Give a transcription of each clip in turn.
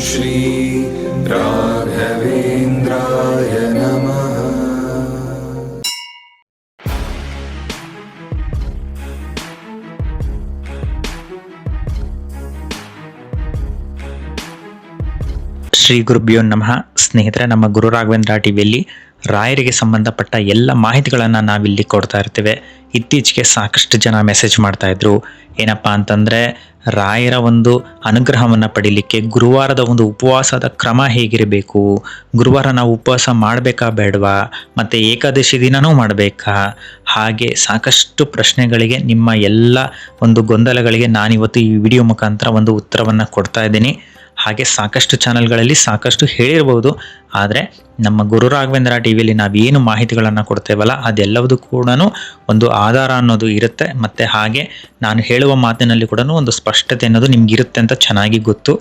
श्री राघवेन्द्राय नमः ಶ್ರೀ ಗುರುಭ್ಯೋ ನಮಃ ಸ್ನೇಹಿತರೆ ನಮ್ಮ ಗುರು ರಾಘವೇಂದ್ರ ಟಿವಿಯಲ್ಲಿ ರಾಯರಿಗೆ ಸಂಬಂಧಪಟ್ಟ ಎಲ್ಲ ಮಾಹಿತಿಗಳನ್ನು ನಾವಿಲ್ಲಿ ಕೊಡ್ತಾ ಇರ್ತೇವೆ. ಇತ್ತೀಚೆಗೆ ಸಾಕಷ್ಟು ಜನ ಮೆಸೇಜ್ ಮಾಡ್ತಾಯಿದ್ರು ಏನಪ್ಪ ಅಂತಂದ್ರೆ, ರಾಯರ ಒಂದು ಅನುಗ್ರಹವನ್ನು ಪಡೀಲಿಕ್ಕೆ ಗುರುವಾರದ ಒಂದು ಉಪವಾಸದ ಕ್ರಮ ಹೇಗಿರಬೇಕು? ಗುರುವಾರ ನಾವು ಉಪವಾಸ ಮಾಡಬೇಕಾ ಬೇಡವಾ? ಮತ್ತು ಏಕಾದಶಿ ದಿನವೂ ಮಾಡಬೇಕಾ? ಹಾಗೆ ಸಾಕಷ್ಟು ಪ್ರಶ್ನೆಗಳಿಗೆ, ನಿಮ್ಮ ಎಲ್ಲ ಒಂದು ಗೊಂದಲಗಳಿಗೆ ನಾನಿವತ್ತು ಈ ವಿಡಿಯೋ ಮುಖಾಂತರ ಒಂದು ಉತ್ತರವನ್ನು ಕೊಡ್ತಾ ಇದ್ದೀನಿ. ಹಾಗೆ ಸಾಕಷ್ಟು ಚಾನಲ್ಗಳಲ್ಲಿ ಸಾಕಷ್ಟು ಹೇಳಿರ್ಬೋದು. ಆದರೆ ನಮ್ಮ ಗುರು ರಾಘವೇಂದ್ರ ಟಿ ವಿಯಲ್ಲಿ ನಾವೇನು ಮಾಹಿತಿಗಳನ್ನು ಕೊಡ್ತೇವಲ್ಲ ಅದೆಲ್ಲವೂ ಕೂಡ ಒಂದು ಆಧಾರ ಅನ್ನೋದು ಇರುತ್ತೆ. ಮತ್ತು ಹಾಗೆ ನಾನು ಹೇಳುವ ಮಾತಿನಲ್ಲಿ ಕೂಡ ಒಂದು ಸ್ಪಷ್ಟತೆ ಅನ್ನೋದು ನಿಮ್ಗೆ ಇರುತ್ತೆ ಅಂತ ಚೆನ್ನಾಗಿ ಗೊತ್ತು.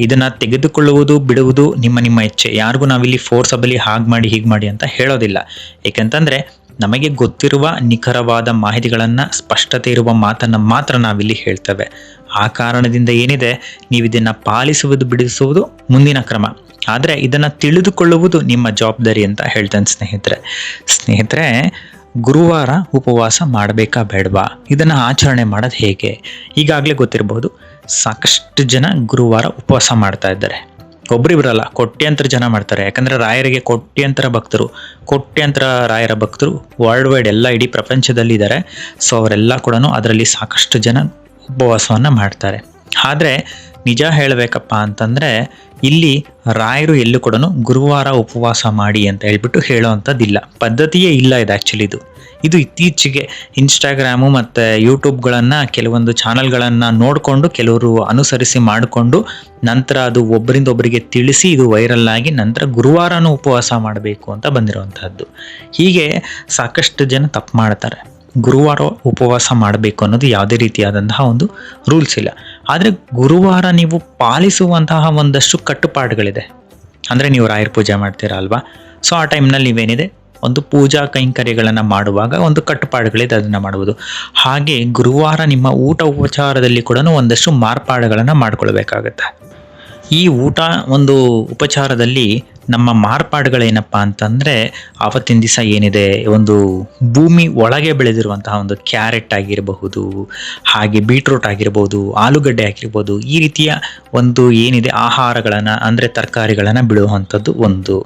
ಇದನ್ನು ತೆಗೆದುಕೊಳ್ಳುವುದು, ಬಿಡುವುದು ನಿಮ್ಮ ನಿಮ್ಮ ಇಚ್ಛೆ. ಯಾರಿಗೂ ನಾವಿಲ್ಲಿ ಫೋರ್ಸಬಲಿ ಹಾಗೆ ಮಾಡಿ, ಹೀಗೆ ಮಾಡಿ ಅಂತ ಹೇಳೋದಿಲ್ಲ. ಏಕೆಂತಂದರೆ ನಮಗೆ ಗೊತ್ತಿರುವ ನಿಖರವಾದ ಮಾಹಿತಿಗಳನ್ನು, ಸ್ಪಷ್ಟತೆ ಇರುವ ಮಾತನ್ನು ಮಾತ್ರ ನಾವಿಲ್ಲಿ ಹೇಳ್ತೇವೆ. ಆ ಕಾರಣದಿಂದ ಏನಿದೆ? ನೀವು ಇದನ್ನು ಪಾಲಿಸುವುದು, ಬಿಡಿಸುವುದು ಮುಂದಿನ ಕ್ರಮ. ಆದರೆ ಇದನ್ನು ತಿಳಿದುಕೊಳ್ಳುವುದು ನಿಮ್ಮ ಜವಾಬ್ದಾರಿ ಅಂತ ಹೇಳ್ತೇನೆ ಸ್ನೇಹಿತರೆ. ಸ್ನೇಹಿತರೆ, ಗುರುವಾರ ಉಪವಾಸ ಮಾಡಬೇಕಾ ಬೇಡವಾ? ಇದನ್ನು ಆಚರಣೆ ಮಾಡೋದು ಹೇಗೆ? ಈಗಾಗಲೇ ಗೊತ್ತಿರಬಹುದು ಸಾಕಷ್ಟು ಜನ ಗುರುವಾರ ಉಪವಾಸ ಮಾಡ್ತಾ ಇದ್ದಾರೆ. ಒಬ್ರಿಬ್ರಲ್ಲ ಕೋಟ್ಯಂತರ ಜನ ಮಾಡ್ತಾರೆ. ಯಾಕಂದರೆ ರಾಯರಿಗೆ ಕೋಟ್ಯಂತರ ಭಕ್ತರು, ಕೋಟ್ಯಂತರ ರಾಯರ ಭಕ್ತರು ವರ್ಲ್ಡ್ ವೈಡ್ ಎಲ್ಲ ಇಡೀ ಪ್ರಪಂಚದಲ್ಲಿ ಇದ್ದಾರೆ ಸೊ ಅವರೆಲ್ಲ ಕೂಡ ಅದರಲ್ಲಿ ಸಾಕಷ್ಟು ಜನ ಉಪವಾಸವನ್ನು ಮಾಡ್ತಾರೆ. ಆದರೆ ನಿಜ ಹೇಳಬೇಕಪ್ಪ ಅಂತಂದರೆ ಇಲ್ಲಿ ರಾಯರು ಎಲ್ಲೂ ಕೂಡ ಗುರುವಾರ ಉಪವಾಸ ಮಾಡಿ ಅಂತ ಹೇಳ್ಬಿಟ್ಟು ಹೇಳೋವಂಥದ್ದಿಲ್ಲ. ಪದ್ಧತಿಯೇ ಇಲ್ಲ ಇದು ಆ್ಯಕ್ಚುಲಿ ಇದು. ಇದು ಇತ್ತೀಚೆಗೆ ಇನ್ಸ್ಟಾಗ್ರಾಮು ಮತ್ತು ಯೂಟ್ಯೂಬ್ಗಳನ್ನು ಕೆಲವೊಂದು ಚಾನಲ್ಗಳನ್ನು ನೋಡಿಕೊಂಡು ಕೆಲವರು ಅನುಸರಿಸಿ ಮಾಡಿಕೊಂಡು ನಂತರ ಅದು ಒಬ್ಬರಿಂದ ಒಬ್ಬರಿಗೆ ತಿಳಿಸಿ ಇದು ವೈರಲ್ ಆಗಿ ನಂತರ ಗುರುವಾರನೂ ಉಪವಾಸ ಮಾಡಬೇಕು ಅಂತ ಬಂದಿರುವಂಥದ್ದು. ಹೀಗೆ ಸಾಕಷ್ಟು ಜನ ತಪ್ಪು ಮಾಡ್ತಾರೆ. ಗುರುವಾರ ಉಪವಾಸ ಮಾಡಬೇಕು ಅನ್ನೋದು ಯಾವುದೇ ರೀತಿಯಾದಂತಹ ಒಂದು ರೂಲ್ಸ್ ಇಲ್ಲ. ಆದರೆ ಗುರುವಾರ ನೀವು ಪಾಲಿಸುವಂತಹ ಒಂದಷ್ಟು ಕಟ್ಟುಪಾಡುಗಳಿದೆ. ಅಂದರೆ ನೀವು ರಾಯರ ಪೂಜೆ ಮಾಡ್ತೀರಾ ಅಲ್ವಾ? ಸೊ ಆ ಟೈಮ್ನಲ್ಲಿ ನೀವೇನಿದೆ? ಒಂದು ಪೂಜಾ ಕೈಂಕರ್ಯಗಳನ್ನು ಮಾಡುವಾಗ ಒಂದು ಕಟ್ಟುಪಾಡುಗಳಿದೆ, ಅದನ್ನು ಮಾಡುವುದು ಹಾಗೆ ಗುರುವಾರ ನಿಮ್ಮ ಊಟ ಉಪಚಾರದಲ್ಲಿ ಕೂಡ ಒಂದಷ್ಟು ಮಾರ್ಪಾಡುಗಳನ್ನು ಮಾಡ್ಕೊಳ್ಬೇಕಾಗತ್ತೆ. ಈ ಊಟ ಒಂದು ಉಪಚಾರದಲ್ಲಿ ನಮ್ಮ ಮಾರ್ಪಾಡುಗಳೇನಪ್ಪ ಅಂತಂದರೆ ಆವತ್ತಿನ ದಿವಸ ಏನಿದೆ, ಒಂದು ಭೂಮಿ ಒಳಗೆ ಬೆಳೆದಿರುವಂತಹ ಒಂದು ಕ್ಯಾರೆಟ್ ಆಗಿರಬಹುದು, ಹಾಗೆ ಬೀಟ್ರೂಟ್ ಆಗಿರ್ಬೋದು ಆಲೂಗಡ್ಡೆ ಆಗಿರ್ಬೋದು ಈ ರೀತಿಯ ಒಂದು ಏನಿದೆ ಆಹಾರಗಳನ್ನು, ಅಂದರೆ ತರಕಾರಿಗಳನ್ನು ಬಿಡುವಂಥದ್ದು ಒಂದು.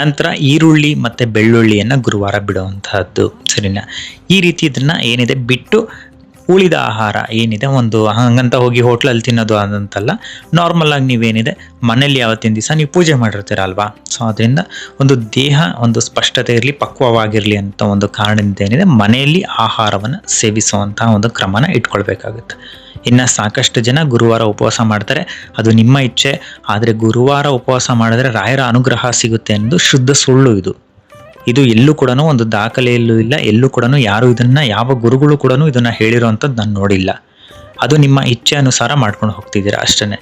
ನಂತರ ಈರುಳ್ಳಿ ಮತ್ತು ಬೆಳ್ಳುಳ್ಳಿಯನ್ನು ಗುರುವಾರ ಬಿಡುವಂತಹದ್ದು. ಸರಿನಾ? ಈ ರೀತಿ ಇದನ್ನು ಏನಿದೆ ಬಿಟ್ಟು ಉಳಿದ ಆಹಾರ ಏನಿದೆ? ಒಂದು ಹಂಗಂತ ಹೋಗಿ ಹೋಟ್ಲಲ್ಲಿ ತಿನ್ನೋದು ಅದಂತಲ್ಲ ನಾರ್ಮಲ್ ಆಗಿ ನೀವೇನಿದೆ? ಮನೇಲಿ ಯಾವತ್ತಿನ ದಿವಸ ನೀವು ಪೂಜೆ ಮಾಡಿರ್ತೀರ ಅಲ್ವಾ ಸೊ ಅದರಿಂದ ಒಂದು ದೇಹ, ಒಂದು ಸ್ಪಷ್ಟತೆ ಇರಲಿ, ಪಕ್ವವಾಗಿರಲಿ ಅಂತ ಒಂದು ಕಾರಣದಿಂದ ಏನಿದೆ? ಮನೆಯಲ್ಲಿ ಆಹಾರವನ್ನು ಸೇವಿಸುವಂತಹ ಒಂದು ಕ್ರಮನ ಇಟ್ಕೊಳ್ಬೇಕಾಗುತ್ತೆ. ಇನ್ನು ಸಾಕಷ್ಟು ಜನ ಗುರುವಾರ ಉಪವಾಸ ಮಾಡ್ತಾರೆ. ಅದು ನಿಮ್ಮ ಇಚ್ಛೆ. ಆದರೆ ಗುರುವಾರ ಉಪವಾಸ ಮಾಡಿದ್ರೆ ರಾಯರ ಅನುಗ್ರಹ ಸಿಗುತ್ತೆ ಅನ್ನೋದು ಶುದ್ಧ ಸುಳ್ಳು ಇದು. ಇದು ಎಲ್ಲೂ ಕೂಡ ಒಂದು ದಾಖಲೆಯಲ್ಲೂ ಇಲ್ಲ, ಎಲ್ಲೂ ಕೂಡ ಯಾರು ಇದನ್ನ, ಯಾವ ಗುರುಗಳು ಕೂಡ ಇದನ್ನ ಹೇಳಿರೋಂಥದ್ದು ನಾನು ನೋಡಿಲ್ಲ. ಅದು ನಿಮ್ಮ ಇಚ್ಛೆ ಅನುಸಾರ ಮಾಡ್ಕೊಂಡು ಹೋಗ್ತಿದ್ದೀರಾ ಅಷ್ಟೇ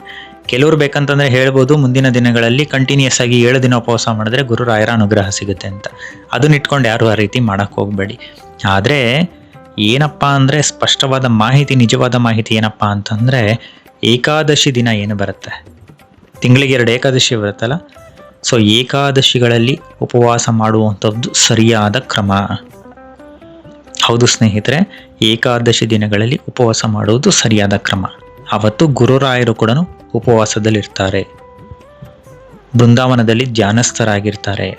ಕೆಲವರು ಬೇಕಂತಂದ್ರೆ ಹೇಳ್ಬೋದು, ಮುಂದಿನ ದಿನಗಳಲ್ಲಿ ಕಂಟಿನ್ಯೂಸ್ ಆಗಿ ಏಳು ದಿನ ಉಪವಾಸ ಮಾಡಿದ್ರೆ ಗುರು ರಾಯರ ಅನುಗ್ರಹ ಸಿಗುತ್ತೆ ಅಂತ. ಅದನ್ನ ಇಟ್ಕೊಂಡು ಯಾರು ಆ ರೀತಿ ಮಾಡಕ್ ಹೋಗಬೇಡಿ. ಆದರೆ ಏನಪ್ಪ ಅಂದರೆ ಸ್ಪಷ್ಟವಾದ ಮಾಹಿತಿ, ನಿಜವಾದ ಮಾಹಿತಿ ಏನಪ್ಪ ಅಂತಂದರೆ ಏಕಾದಶಿ ದಿನ ಏನು ಬರುತ್ತೆ? ತಿಂಗಳಿಗೆ ಎರಡು ಏಕಾದಶಿ ಬರುತ್ತಲ್ಲ? ಸೊ ಏಕಾದಶಿಗಳಲ್ಲಿ ಉಪವಾಸ ಮಾಡುವಂಥದ್ದು ಸರಿಯಾದ ಕ್ರಮ. ಹೌದು ಸ್ನೇಹಿತರೆ, ಏಕಾದಶಿ ದಿನಗಳಲ್ಲಿ ಉಪವಾಸ ಮಾಡುವುದು ಸರಿಯಾದ ಕ್ರಮ. ಅವತ್ತು ಗುರುರಾಯರು ಕೂಡ ಉಪವಾಸದಲ್ಲಿರ್ತಾರೆ. ಬೃಂದಾವನದಲ್ಲಿ ಧ್ಯಾನಸ್ಥರಾಗಿರ್ತಾರೆ.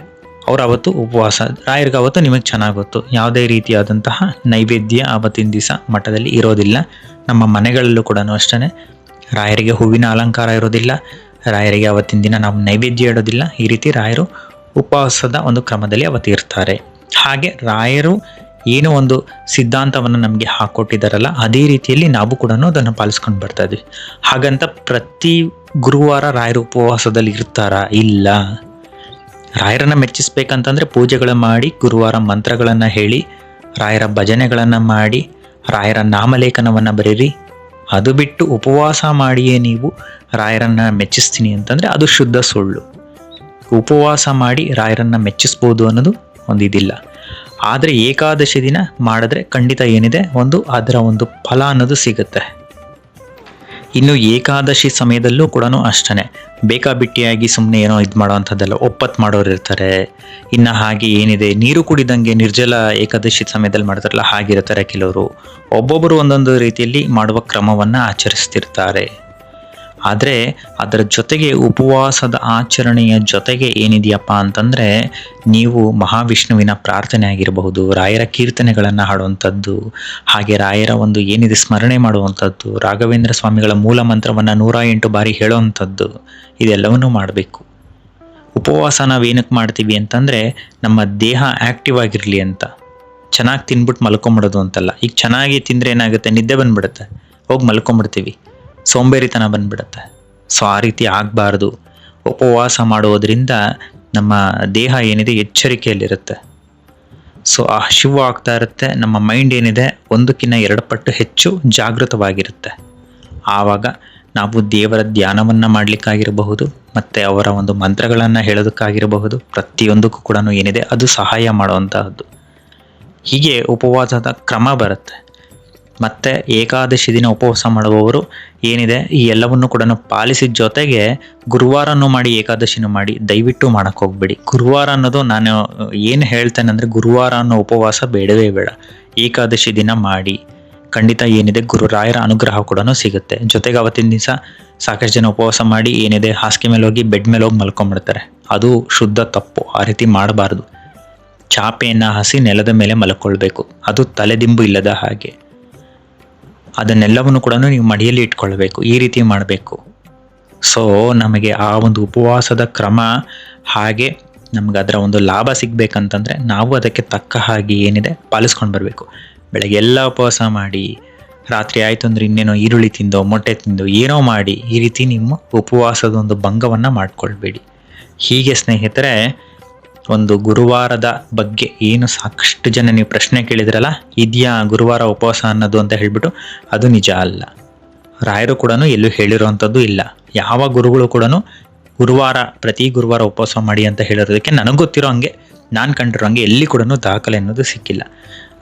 ಅವ್ರು ಅವತ್ತು ಉಪವಾಸ, ರಾಯರಿಗೆ ಅವತ್ತು ನಿಮಗೆ ಚೆನ್ನಾಗಿ ಗೊತ್ತು. ಯಾವುದೇ ರೀತಿಯಾದಂತಹ ನೈವೇದ್ಯ ಅವತ್ತಿನ ದಿವಸ ಮಠದಲ್ಲಿ ಇರೋದಿಲ್ಲ. ನಮ್ಮ ಮನೆಗಳಲ್ಲೂ ಕೂಡ ಅಷ್ಟೇ ರಾಯರಿಗೆ ಹೂವಿನ ಅಲಂಕಾರ ಇರೋದಿಲ್ಲ. ರಾಯರಿಗೆ ಅವತ್ತಿನ ದಿನ ನಾವು ನೈವೇದ್ಯ ಇಡೋದಿಲ್ಲ ಈ ರೀತಿ ರಾಯರು ಉಪವಾಸದ ಒಂದು ಕ್ರಮದಲ್ಲಿ ಅವತ್ತು ಇರ್ತಾರೆ ಹಾಗೆ ರಾಯರು ಏನು ಒಂದು ಸಿದ್ಧಾಂತವನ್ನು ನಮಗೆ ಹಾಕ್ಕೊಟ್ಟಿದ್ದಾರಲ್ಲ ಅದೇ ರೀತಿಯಲ್ಲಿ ನಾವು ಕೂಡ ಅದನ್ನು ಪಾಲಿಸ್ಕೊಂಡು ಬರ್ತಾ ಇದ್ವಿ. ಹಾಗಂತ ಪ್ರತಿ ಗುರುವಾರ ರಾಯರು ಉಪವಾಸದಲ್ಲಿ ಇರ್ತಾರಾ? ಇಲ್ಲ. ರಾಯರನ್ನು ಮೆಚ್ಚಿಸ್ಬೇಕಂತಂದ್ರೆ ಪೂಜೆಗಳ ಮಾಡಿ, ಗುರುವಾರ ಮಂತ್ರಗಳನ್ನು ಹೇಳಿ, ರಾಯರ ಭಜನೆಗಳನ್ನು ಮಾಡಿ, ರಾಯರ ನಾಮಲೇಖನವನ್ನು ಬರೀರಿ ಅದು ಬಿಟ್ಟು ಉಪವಾಸ ಮಾಡಿಯೇ ನೀವು ರಾಯರನ್ನ ಮೆಚ್ಚಿಸ್ತೀನಿ ಅಂತಂದರೆ ಅದು ಶುದ್ಧ ಸುಳ್ಳು. ಉಪವಾಸ ಮಾಡಿ ರಾಯರನ್ನ ಮೆಚ್ಚಿಸ್ಬೋದು ಅನ್ನೋದು ಒಂದು ಇದಿಲ್ಲ. ಆದರೆ ಏಕಾದಶಿ ದಿನ ಮಾಡಿದ್ರೆ ಖಂಡಿತ ಏನಿದೆ? ಒಂದು ಅದರ ಒಂದು ಫಲ ಅನ್ನೋದು ಸಿಗುತ್ತೆ. ಇನ್ನು ಏಕಾದಶಿ ಸಮಯದಲ್ಲೂ ಕೂಡ ಅಷ್ಟೇ ಬೇಕಾಬಿಟ್ಟಿಯಾಗಿ ಸುಮ್ಮನೆ ಏನೋ ಇದು ಮಾಡೋ ಮಾಡೋವಂಥದ್ದೆಲ್ಲ ಒಪ್ಪತ್ತು ಮಾಡೋರು ಇರ್ತಾರೆ. ಇನ್ನು ಹಾಗೆ ಏನಿದೆ, ನೀರು ಕುಡಿದಂಗೆ ನಿರ್ಜಲ ಏಕಾದಶಿ ಸಮಯದಲ್ಲಿ ಮಾಡ್ತಾರಲ್ಲ ಹಾಗಿರ್ತಾರೆ ಕೆಲವರು. ಒಬ್ಬೊಬ್ಬರು ಒಂದೊಂದು ರೀತಿಯಲ್ಲಿ ಮಾಡುವ ಕ್ರಮವನ್ನು ಆಚರಿಸ್ತಿರ್ತಾರೆ. ಆದರೆ ಅದರ ಜೊತೆಗೆ ಉಪವಾಸದ ಆಚರಣೆಯ ಜೊತೆಗೆ ಏನಿದೆಯಪ್ಪ ಅಂತಂದರೆ ನೀವು ಮಹಾವಿಷ್ಣುವಿನ ಪ್ರಾರ್ಥನೆ ಆಗಿರಬಹುದು, ರಾಯರ ಕೀರ್ತನೆಗಳನ್ನು ಹಾಡುವಂಥದ್ದು, ಹಾಗೆ ರಾಯರ ಒಂದು ಏನಿದೆ ಸ್ಮರಣೆ ಮಾಡುವಂಥದ್ದು, ರಾಘವೇಂದ್ರ ಸ್ವಾಮಿಗಳ ಮೂಲ ಮಂತ್ರವನ್ನು ನೂರ ಎಂಟು ಬಾರಿ ಹೇಳುವಂಥದ್ದು, ಇದೆಲ್ಲವನ್ನೂ ಮಾಡಬೇಕು. ಉಪವಾಸ ನಾವೇನಕ್ಕೆ ಮಾಡ್ತೀವಿ ಅಂತಂದರೆ ನಮ್ಮ ದೇಹ ಆ್ಯಕ್ಟಿವ್ ಆಗಿರಲಿ ಅಂತ. ಚೆನ್ನಾಗಿ ತಿನ್ಬಿಟ್ಟು ಮಲ್ಕೊಂಬಿಡೋದು ಅಂತಲ್ಲ. ಈಗ ಚೆನ್ನಾಗಿ ತಿಂದರೆ ಏನಾಗುತ್ತೆ? ನಿದ್ದೆ ಬಂದ್ಬಿಡುತ್ತೆ. ಹೋಗಿ ಮಲ್ಕೊಂಬಿಡ್ತೀವಿ. ಸೋಂಬೇರಿತನ ಬಂದ್ಬಿಡುತ್ತೆ. ಸೊ ಆ ರೀತಿ ಆಗಬಾರ್ದು. ಉಪವಾಸ ಮಾಡೋದ್ರಿಂದ ನಮ್ಮ ದೇಹ ಏನಿದೆ ಎಚ್ಚರಿಕೆಯಲ್ಲಿರುತ್ತೆ. ಸೊ ಆ ಶಿವ ಆಗ್ತಾ ಇರುತ್ತೆ, ನಮ್ಮ ಮೈಂಡ್ ಏನಿದೆ ಒಂದಕ್ಕಿಂತ ಎರಡು ಪಟ್ಟು ಹೆಚ್ಚು ಜಾಗೃತವಾಗಿರುತ್ತೆ. ಆವಾಗ ನಾವು ದೇವರ ಧ್ಯಾನವನ್ನು ಮಾಡಲಿಕ್ಕಾಗಿರಬಹುದು, ಮತ್ತು ಅವರ ಒಂದು ಮಂತ್ರಗಳನ್ನು ಹೇಳೋದಕ್ಕಾಗಿರಬಹುದು, ಪ್ರತಿಯೊಂದಕ್ಕೂ ಕೂಡ ಏನಿದೆ ಅದು ಸಹಾಯ ಮಾಡುವಂತಹದ್ದು. ಹೀಗೆ ಉಪವಾಸದ ಕ್ರಮ ಬರುತ್ತೆ. ಮತ್ತು ಏಕಾದಶಿ ದಿನ ಉಪವಾಸ ಮಾಡುವವರು ಏನಿದೆ, ಈ ಎಲ್ಲವನ್ನು ಕೂಡ ಪಾಲಿಸಿದ ಜೊತೆಗೆ ಗುರುವಾರನೂ ಮಾಡಿ, ಏಕಾದಶಿನೂ ಮಾಡಿ, ದಯವಿಟ್ಟು ಮಾಡಕ್ಕೆ ಹೋಗ್ಬೇಡಿ. ಗುರುವಾರ ಅನ್ನೋದು ನಾನು ಏನು ಹೇಳ್ತೇನೆ ಅಂದರೆ ಗುರುವಾರ ಅನ್ನೋ ಉಪವಾಸ ಬೇಡವೇ ಬೇಡ. ಏಕಾದಶಿ ದಿನ ಮಾಡಿ, ಖಂಡಿತ ಏನಿದೆ ಗುರುರಾಯರ ಅನುಗ್ರಹ ಕೂಡ ಸಿಗುತ್ತೆ. ಜೊತೆಗೆ ಅವತ್ತಿನ ದಿವಸ ಸಾಕಷ್ಟು ಜನ ಉಪವಾಸ ಮಾಡಿ, ಏನಿದೆ, ಹಾಸಿಗೆ ಮೇಲೆ ಹೋಗಿ, ಬೆಡ್ ಮೇಲೆ ಹೋಗಿ ಮಲ್ಕೊಂಡ್ಬಿಡ್ತಾರೆ. ಅದು ಶುದ್ಧ ತಪ್ಪು, ಆ ರೀತಿ ಮಾಡಬಾರ್ದು. ಚಾಪೆಯನ್ನು ಹಸಿ ನೆಲದ ಮೇಲೆ ಮಲ್ಕೊಳ್ಬೇಕು. ಅದು ತಲೆದಿಂಬು ಇಲ್ಲದ ಹಾಗೆ. ಅದನ್ನೆಲ್ಲವನ್ನು ಕೂಡ ನೀವು ಮಡಿಯಲ್ಲಿ ಇಟ್ಕೊಳ್ಬೇಕು, ಈ ರೀತಿ ಮಾಡಬೇಕು. ಸೊ ನಮಗೆ ಆ ಒಂದು ಉಪವಾಸದ ಕ್ರಮ ಹಾಗೆ ನಮ್ಗೆ ಅದರ ಒಂದು ಲಾಭ ಸಿಗಬೇಕಂತಂದರೆ ನಾವು ಅದಕ್ಕೆ ತಕ್ಕ ಹಾಗೆ ಏನಿದೆ ಪಾಲಿಸ್ಕೊಂಡು ಬರಬೇಕು. ಬೆಳಗ್ಗೆ ಎಲ್ಲ ಉಪವಾಸ ಮಾಡಿ, ರಾತ್ರಿ ಆಯಿತು ಅಂದರೆ ಇನ್ನೇನೋ ಈರುಳ್ಳಿ ತಿಂದೋ, ಮೊಟ್ಟೆ ತಿಂದೋ, ಏನೋ ಮಾಡಿ ಈ ರೀತಿ ನಿಮ್ಮ ಉಪವಾಸದ ಒಂದು ಭಂಗವನ್ನು ಮಾಡಿಕೊಳ್ಬೇಡಿ. ಹೀಗೆ ಸ್ನೇಹಿತರೆ ಒಂದು ಗುರುವಾರದ ಬಗ್ಗೆ ಏನು ಸಾಕಷ್ಟು ಜನ ನೀವು ಪ್ರಶ್ನೆ ಕೇಳಿದ್ರಲ್ಲ, ಇದೆಯಾ ಗುರುವಾರ ಉಪವಾಸ ಅನ್ನೋದು ಅಂತ ಹೇಳ್ಬಿಟ್ಟು ಅದು ನಿಜ ಅಲ್ಲ. ರಾಯರು ಕೂಡ ಎಲ್ಲೂ ಹೇಳಿರುವಂಥದ್ದು ಇಲ್ಲ. ಯಾವ ಗುರುಗಳು ಕೂಡ ಗುರುವಾರ, ಪ್ರತಿ ಗುರುವಾರ ಉಪವಾಸ ಮಾಡಿ ಅಂತ ಹೇಳಿರೋದಕ್ಕೆ ನನಗೆ ಗೊತ್ತಿರೋ ಹಂಗೆ, ನಾನು ಕಂಡಿರೋ ಹಂಗೆ ಎಲ್ಲಿ ಕೂಡ ದಾಖಲೆ ಅನ್ನೋದು ಸಿಕ್ಕಿಲ್ಲ.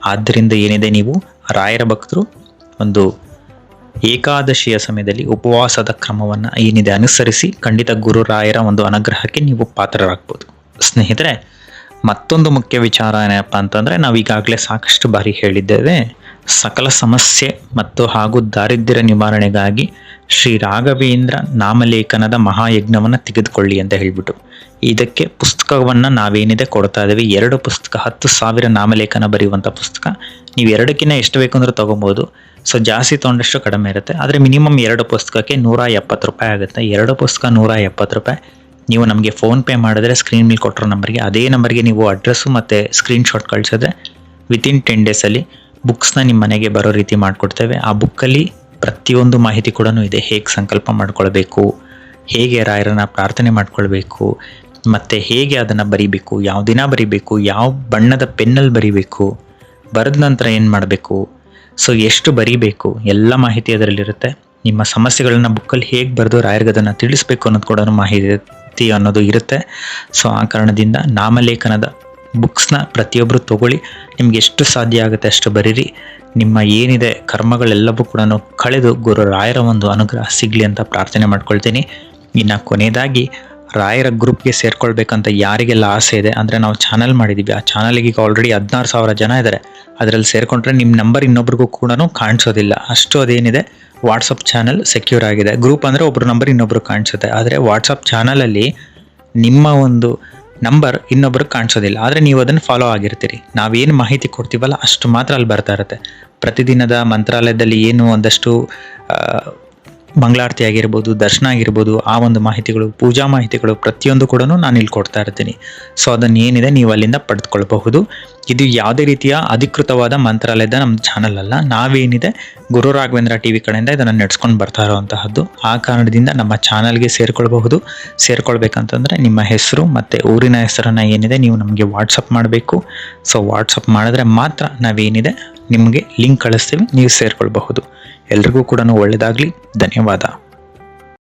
ಆದ್ದರಿಂದ ಏನಿದೆ ನೀವು ರಾಯರ ಭಕ್ತರು ಒಂದು ಏಕಾದಶಿಯ ಸಮಯದಲ್ಲಿ ಉಪವಾಸದ ಕ್ರಮವನ್ನು ಏನಿದೆ ಅನುಸರಿಸಿ ಖಂಡಿತ ಗುರುರಾಯರ ಒಂದು ಅನುಗ್ರಹಕ್ಕೆ ನೀವು ಪಾತ್ರರಾಗ್ಬೋದು. ಸ್ನೇಹಿತರೆ, ಮತ್ತೊಂದು ಮುಖ್ಯ ವಿಚಾರ ಏನಪ್ಪ ಅಂತಂದರೆ, ನಾವು ಈಗಾಗಲೇ ಸಾಕಷ್ಟು ಬಾರಿ ಹೇಳಿದ್ದೇವೆ, ಸಕಲ ಸಮಸ್ಯೆ ಮತ್ತು ಹಾಗೂ ದಾರಿದ್ರ್ಯ ನಿವಾರಣೆಗಾಗಿ ಶ್ರೀ ರಾಘವೇಂದ್ರ ನಾಮಲೇಖನದ ಮಹಾಯಜ್ಞವನ್ನು ತೆಗೆದುಕೊಳ್ಳಿ ಅಂತ ಹೇಳಿಬಿಟ್ಟು. ಇದಕ್ಕೆ ಪುಸ್ತಕವನ್ನು ನಾವೇನಿದೆ ಕೊಡ್ತಾ ಇದ್ದೀವಿ, ಎರಡು ಪುಸ್ತಕ, ಹತ್ತು ಸಾವಿರ ನಾಮಲೇಖನ ಬರೆಯುವಂಥ ಪುಸ್ತಕ. ನೀವು ಎರಡಕ್ಕಿಂತ ಎಷ್ಟು ಬೇಕು ಅಂದ್ರೆ ತೊಗೊಬೋದು. ಸೊ, ಜಾಸ್ತಿ ತೊಗೊಂಡಷ್ಟು ಕಡಿಮೆ ಇರುತ್ತೆ. ಆದರೆ ಮಿನಿಮಮ್ ಎರಡು ಪುಸ್ತಕಕ್ಕೆ ನೂರ ಎಪ್ಪತ್ತು ರೂಪಾಯಿ ಆಗುತ್ತೆ. ಎರಡು ಪುಸ್ತಕ ನೂರ ಎಪ್ಪತ್ತು ರೂಪಾಯಿ. ನೀವು ನಮಗೆ ಫೋನ್ಪೇ ಮಾಡಿದ್ರೆ ಸ್ಕ್ರೀನ್ ಮೇಲೆ ಕೊಟ್ಟಿರೋ ನಂಬರ್ಗೆ ಅದೇ ನಂಬರ್ಗೆ ನೀವು ಅಡ್ರೆಸ್ಸು ಮತ್ತು ಸ್ಕ್ರೀನ್ಶಾಟ್ ಕಳಿಸಿದ್ರೆ ವಿತಿನ್ ಟೆನ್ ಡೇಸಲ್ಲಿ ಬುಕ್ಸ್ನ ನಿಮ್ಮ ಮನೆಗೆ ಬರೋ ರೀತಿ ಮಾಡಿಕೊಡ್ತೇವೆ. ಆ ಬುಕ್ಕಲ್ಲಿ ಪ್ರತಿಯೊಂದು ಮಾಹಿತಿ ಕೂಡ ಇದೆ. ಹೇಗೆ ಸಂಕಲ್ಪ ಮಾಡ್ಕೊಳ್ಬೇಕು, ಹೇಗೆ ರಾಯರನ್ನು ಪ್ರಾರ್ಥನೆ ಮಾಡ್ಕೊಳ್ಬೇಕು, ಮತ್ತು ಹೇಗೆ ಅದನ್ನು ಬರಿಬೇಕು, ಯಾವ ದಿನ ಬರಿಬೇಕು, ಯಾವ ಬಣ್ಣದ ಪೆನ್ನಲ್ಲಿ ಬರಿಬೇಕು, ಬರೆದ ನಂತರ ಏನು ಮಾಡಬೇಕು ಸೊ ಎಷ್ಟು ಬರಿಬೇಕು, ಎಲ್ಲ ಮಾಹಿತಿ ಅದರಲ್ಲಿರುತ್ತೆ. ನಿಮ್ಮ ಸಮಸ್ಯೆಗಳನ್ನ ಬುಕ್ಕಲ್ಲಿ ಹೇಗೆ ಬರೆದು ರಾಯರ್ಗದನ್ನು ತಿಳಿಸ್ಬೇಕು ಅನ್ನೋದು ಕೂಡ ಮಾಹಿತಿ ಅನ್ನೋದು ಇರುತ್ತೆ. ಸೊ ಆ ಕಾರಣದಿಂದ ನಾಮಲೇಖನದ ಬುಕ್ಸ್ನ ಪ್ರತಿಯೊಬ್ಬರು ತಗೊಳ್ಳಿ. ನಿಮ್ಗೆ ಎಷ್ಟು ಸಾಧ್ಯ ಆಗುತ್ತೆ ಅಷ್ಟು ಬರೀರಿ. ನಿಮ್ಮ ಏನಿದೆ ಕರ್ಮಗಳೆಲ್ಲವೂ ಕೂಡ ಕಳೆದು ಗುರು ರಾಯರ ಒಂದು ಅನುಗ್ರಹ ಸಿಗಲಿ ಅಂತ ಪ್ರಾರ್ಥನೆ ಮಾಡ್ಕೊಳ್ತೀನಿ. ಇನ್ನು ಕೊನೆಯದಾಗಿ ರಾಯರ ಗ್ರೂಪ್ಗೆ ಸೇರ್ಕೊಳ್ಬೇಕಂತ ಯಾರಿಗೆಲ್ಲ ಆಸೆ ಇದೆ ಅಂದರೆ ನಾವು ಚಾನಲ್ ಮಾಡಿದ್ದೀವಿ ಆ ಚಾನಲಿಗೆ ಈಗ ಆಲ್ರೆಡಿ ಹದಿನಾರು ಸಾವಿರ ಜನ ಇದ್ದಾರೆ ಅದರಲ್ಲಿ ಸೇರಿಕೊಂಡ್ರೆ ನಿಮ್ಮ ನಂಬರ್ ಇನ್ನೊಬ್ರಿಗೂ ಕೂಡ ಕಾಣಿಸೋದಿಲ್ಲ. ಅಷ್ಟು ಅದೇನಿದೆ? ವಾಟ್ಸಪ್ ಚಾನಲ್ ಸೆಕ್ಯೂರ್ ಆಗಿದೆ. ಗ್ರೂಪ್ ಅಂದರೆ ಒಬ್ಬರು ನಂಬರ್ ಇನ್ನೊಬ್ರು ಕಾಣಿಸುತ್ತೆ. ಆದರೆ ವಾಟ್ಸಪ್ ಚಾನಲಲ್ಲಿ ನಿಮ್ಮ ಒಂದು ನಂಬರ್ ಇನ್ನೊಬ್ರಿಗೆ ಕಾಣಿಸೋದಿಲ್ಲ. ಆದರೆ ನೀವು ಅದನ್ನು ಫಾಲೋ ಆಗಿರ್ತೀರಿ. ನಾವೇನು ಮಾಹಿತಿ ಕೊಡ್ತೀವಲ್ಲ ಅಷ್ಟು ಮಾತ್ರ ಅಲ್ಲಿ ಬರ್ತಾ ಇರುತ್ತೆ. ಪ್ರತಿದಿನದ ಮಂತ್ರಾಲಯದಲ್ಲಿ ಏನು ಒಂದಷ್ಟು ಮಂಗಳಾರತಿ ಆಗಿರ್ಬೋದು, ದರ್ಶನ ಆಗಿರ್ಬೋದು, ಆ ಒಂದು ಮಾಹಿತಿಗಳು, ಪೂಜಾ ಮಾಹಿತಿಗಳು ಪ್ರತಿಯೊಂದು ಕೂಡ ನಾನು ಇಲ್ಲಿ ಕೊಡ್ತಾ ಇರ್ತೀನಿ. ಸೊ ಅದನ್ನು ಏನಿದೆ ನೀವು ಅಲ್ಲಿಂದ ಪಡೆದುಕೊಳ್ಬಹುದು. ಇದು ಯಾವುದೇ ರೀತಿಯ ಅಧಿಕೃತವಾದ ಮಂತ್ರಾಲಯದ ನಮ್ಮ ಚಾನಲ್ ಅಲ್ಲ. ನಾವೇನಿದೆ, ಗುರು ರಾಘವೇಂದ್ರ ಟಿ ವಿ ಕಡೆಯಿಂದ ಇದನ್ನು ನಡೆಸ್ಕೊಂಡು ಬರ್ತಾ ಇರುವಂತಹದ್ದು. ಆ ಕಾರಣದಿಂದ ನಮ್ಮ ಚಾನಲ್ಗೆ ಸೇರಿಕೊಳ್ಬಹುದು. ಸೇರಿಕೊಳ್ಬೇಕಂತಂದರೆ ನಿಮ್ಮ ಹೆಸರು ಮತ್ತು ಊರಿನ ಹೆಸರನ್ನು ಏನಿದೆ ನೀವು ನಮಗೆ ವಾಟ್ಸಪ್ ಮಾಡಬೇಕು. ಸೊ ವಾಟ್ಸಪ್ ಮಾಡಿದ್ರೆ ಮಾತ್ರ ನಾವೇನಿದೆ, ನಿಮಗೆ ಲಿಂಕ್ ಕಳಿಸ್ತೀವಿ, ನೀವು ಸೇರಿಕೊಳ್ಬಹುದು. ಎಲ್ರಿಗೂ ಕೂಡ ಒಳ್ಳೆಯದಾಗಲಿ ಧನ್ಯವಾದ.